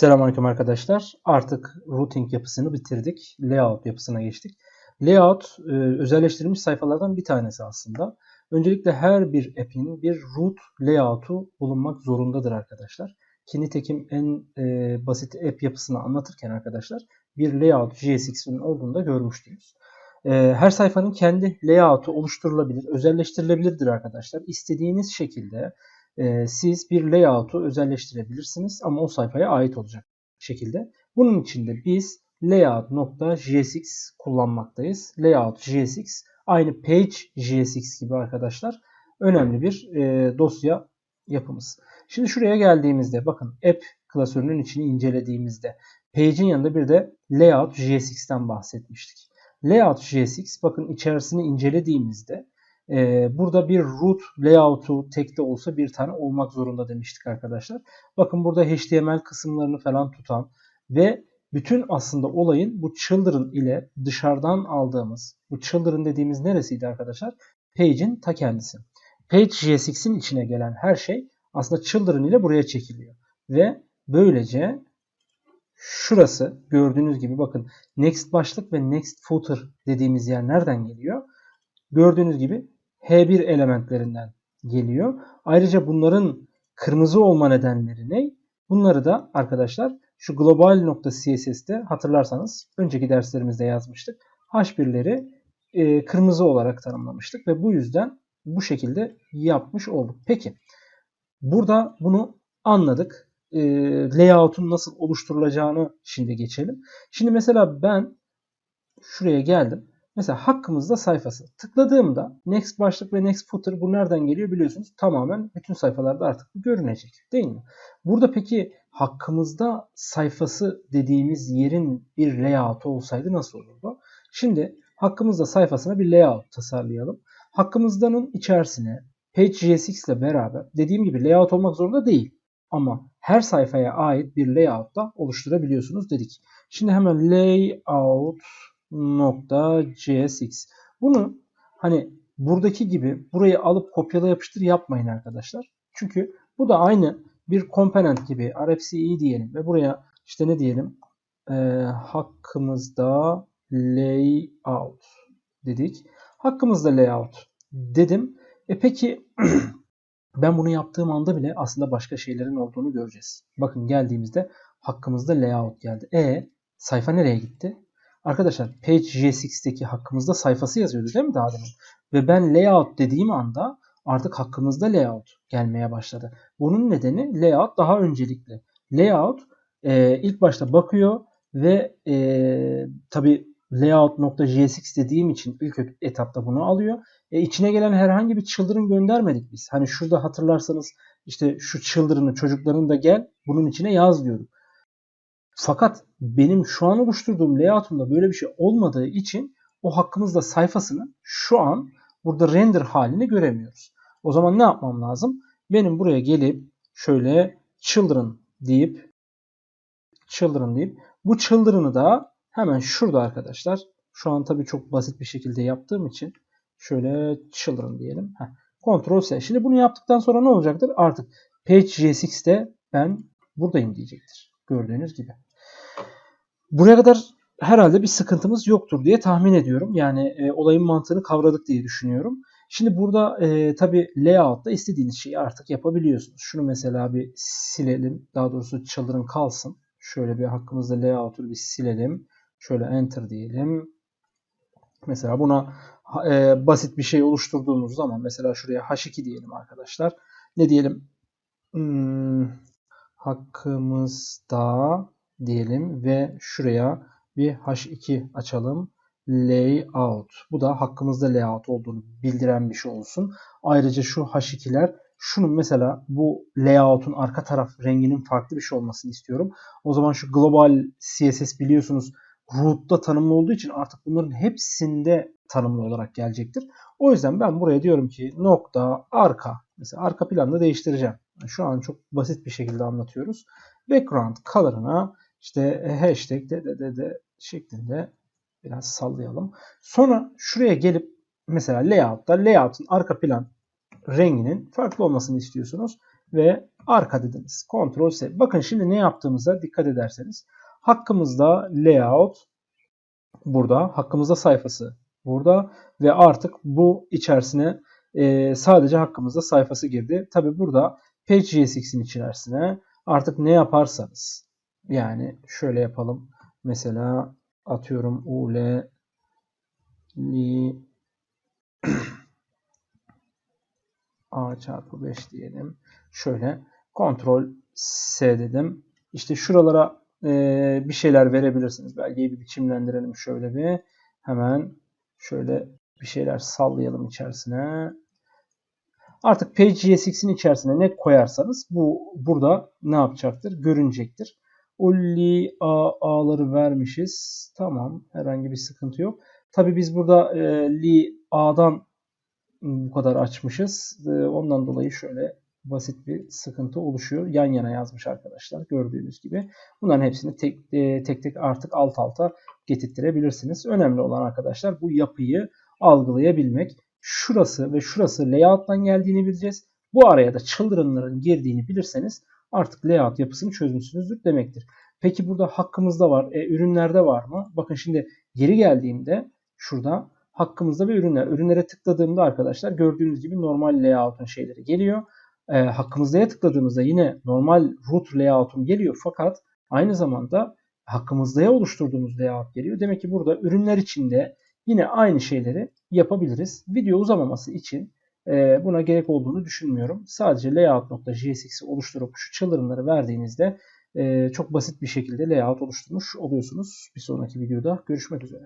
Selamünaleyküm arkadaşlar. Artık routing yapısını bitirdik. Layout yapısına geçtik. Layout e, özelleştirilmiş sayfalardan bir tanesi aslında. Öncelikle her bir app'in bir root layout'u bulunmak zorundadır arkadaşlar. Ki en e, basit app yapısını anlatırken arkadaşlar bir layout JSX'in olduğunu da görmüştünüz. E, her sayfanın kendi layout'u oluşturulabilir, özelleştirilebilirdir arkadaşlar. İstediğiniz şekilde e, siz bir layout'u özelleştirebilirsiniz ama o sayfaya ait olacak şekilde. Bunun için de biz layout.jsx kullanmaktayız. Layout JSX aynı page JSX gibi arkadaşlar önemli bir e, dosya yapımız. Şimdi şuraya geldiğimizde bakın app klasörünün içini incelediğimizde page'in yanında bir de layout JSX'ten bahsetmiştik. Layout JSX bakın içerisini incelediğimizde ee, burada bir root layout'u tekte olsa bir tane olmak zorunda demiştik arkadaşlar. Bakın burada HTML kısımlarını falan tutan ve bütün aslında olayın bu children ile dışarıdan aldığımız, bu children dediğimiz neresiydi arkadaşlar? Page'in ta kendisi. Page JSX'in içine gelen her şey aslında children ile buraya çekiliyor. Ve böylece şurası gördüğünüz gibi bakın next başlık ve next footer dediğimiz yer nereden geliyor? Gördüğünüz gibi H1 elementlerinden geliyor. Ayrıca bunların kırmızı olma nedenleri ne? Bunları da arkadaşlar şu global.css'te hatırlarsanız önceki derslerimizde yazmıştık. H1'leri e, kırmızı olarak tanımlamıştık ve bu yüzden bu şekilde yapmış olduk. Peki burada bunu anladık. E, layout'un nasıl oluşturulacağını şimdi geçelim. Şimdi mesela ben şuraya geldim. Mesela hakkımızda sayfası. Tıkladığımda next başlık ve next footer bu nereden geliyor biliyorsunuz. Tamamen bütün sayfalarda artık görünecek değil mi? Burada peki hakkımızda sayfası dediğimiz yerin bir layout olsaydı nasıl olurdu? Şimdi hakkımızda sayfasına bir layout tasarlayalım. Hakkımızdanın içerisine Page.jsx ile beraber dediğim gibi layout olmak zorunda değil. Ama her sayfaya ait bir layout da oluşturabiliyorsunuz dedik. Şimdi hemen layout nokta csx. Bunu hani buradaki gibi burayı alıp kopyala yapıştır yapmayın arkadaşlar. Çünkü bu da aynı bir komponent gibi RFCE diyelim ve buraya işte ne diyelim e, hakkımızda layout dedik. Hakkımızda layout dedim. E peki ben bunu yaptığım anda bile aslında başka şeylerin olduğunu göreceğiz. Bakın geldiğimizde hakkımızda layout geldi. E sayfa nereye gitti? Arkadaşlar Page J6'deki hakkımızda sayfası yazıyordu değil mi daha demin? Ve ben layout dediğim anda artık hakkımızda layout gelmeye başladı. Bunun nedeni layout daha öncelikli. Layout e, ilk başta bakıyor ve e, tabi layout.jsx dediğim için ilk etapta bunu alıyor. E, içine gelen herhangi bir children göndermedik biz. Hani şurada hatırlarsanız işte şu children'ı çocukların da gel bunun içine yaz diyorduk. Fakat benim şu an oluşturduğum layout'umda böyle bir şey olmadığı için o hakkımızda sayfasını şu an burada render halini göremiyoruz. O zaman ne yapmam lazım? Benim buraya gelip şöyle children deyip children deyip bu children'ı da hemen şurada arkadaşlar. Şu an tabii çok basit bir şekilde yaptığım için şöyle children diyelim. Heh. Ctrl S. Şimdi bunu yaptıktan sonra ne olacaktır? Artık page j6'de ben buradayım diyecektir. Gördüğünüz gibi. Buraya kadar herhalde bir sıkıntımız yoktur diye tahmin ediyorum. Yani e, olayın mantığını kavradık diye düşünüyorum. Şimdi burada e, tabi layout'ta istediğiniz şeyi artık yapabiliyorsunuz. Şunu mesela bir silelim. Daha doğrusu children kalsın. Şöyle bir hakkımızda layout'u bir silelim. Şöyle enter diyelim. Mesela buna e, basit bir şey oluşturduğumuz zaman mesela şuraya h2 diyelim arkadaşlar. Ne diyelim? Hmm, hakkımızda diyelim ve şuraya bir H2 açalım. Layout. Bu da hakkımızda layout olduğunu bildiren bir şey olsun. Ayrıca şu H2'ler şunun mesela bu layout'un arka taraf renginin farklı bir şey olmasını istiyorum. O zaman şu global CSS biliyorsunuz root'ta tanımlı olduğu için artık bunların hepsinde tanımlı olarak gelecektir. O yüzden ben buraya diyorum ki nokta arka. Mesela arka planını değiştireceğim. Şu an çok basit bir şekilde anlatıyoruz. Background color'ına işte e, hashtag de de de de şeklinde biraz sallayalım. Sonra şuraya gelip mesela layout'ta layout'un arka plan renginin farklı olmasını istiyorsunuz. ve arka dediniz. Ctrl S. Bakın şimdi ne yaptığımıza dikkat ederseniz. Hakkımızda layout burada. Hakkımızda sayfası burada. Ve artık bu içerisine e, sadece hakkımızda sayfası girdi. Tabi burada Page.jsx'in içerisine artık ne yaparsanız yani şöyle yapalım. Mesela atıyorum ul li a çarpı 5 diyelim. Şöyle kontrol S dedim. İşte şuralara e, bir şeyler verebilirsiniz. Belgeyi bir biçimlendirelim şöyle bir. Hemen şöyle bir şeyler sallayalım içerisine. Artık Page.jsx'in içerisine ne koyarsanız bu burada ne yapacaktır? Görünecektir. Ulli a, a'ları vermişiz. Tamam. Herhangi bir sıkıntı yok. Tabi biz burada e, li a'dan bu kadar açmışız. E, ondan dolayı şöyle basit bir sıkıntı oluşuyor. Yan yana yazmış arkadaşlar gördüğünüz gibi. Bunların hepsini tek e, tek, tek artık alt alta getirtirebilirsiniz. Önemli olan arkadaşlar bu yapıyı algılayabilmek. Şurası ve şurası layout'tan geldiğini bileceğiz. Bu araya da children'ların girdiğini bilirseniz artık layout yapısını çözmüşsünüzdür demektir. Peki burada hakkımızda var. E, ürünlerde var mı? Bakın şimdi geri geldiğimde şurada hakkımızda ve ürünler. Ürünlere tıkladığımda arkadaşlar gördüğünüz gibi normal layout'un şeyleri geliyor. E, hakkımızda'ya tıkladığımızda yine normal root layout'um geliyor. Fakat aynı zamanda hakkımızda'ya oluşturduğumuz layout geliyor. Demek ki burada ürünler içinde yine aynı şeyleri yapabiliriz. Video uzamaması için e, buna gerek olduğunu düşünmüyorum. Sadece layout.jsx'i oluşturup şu children'ları verdiğinizde e, çok basit bir şekilde layout oluşturmuş oluyorsunuz. Bir sonraki videoda görüşmek üzere.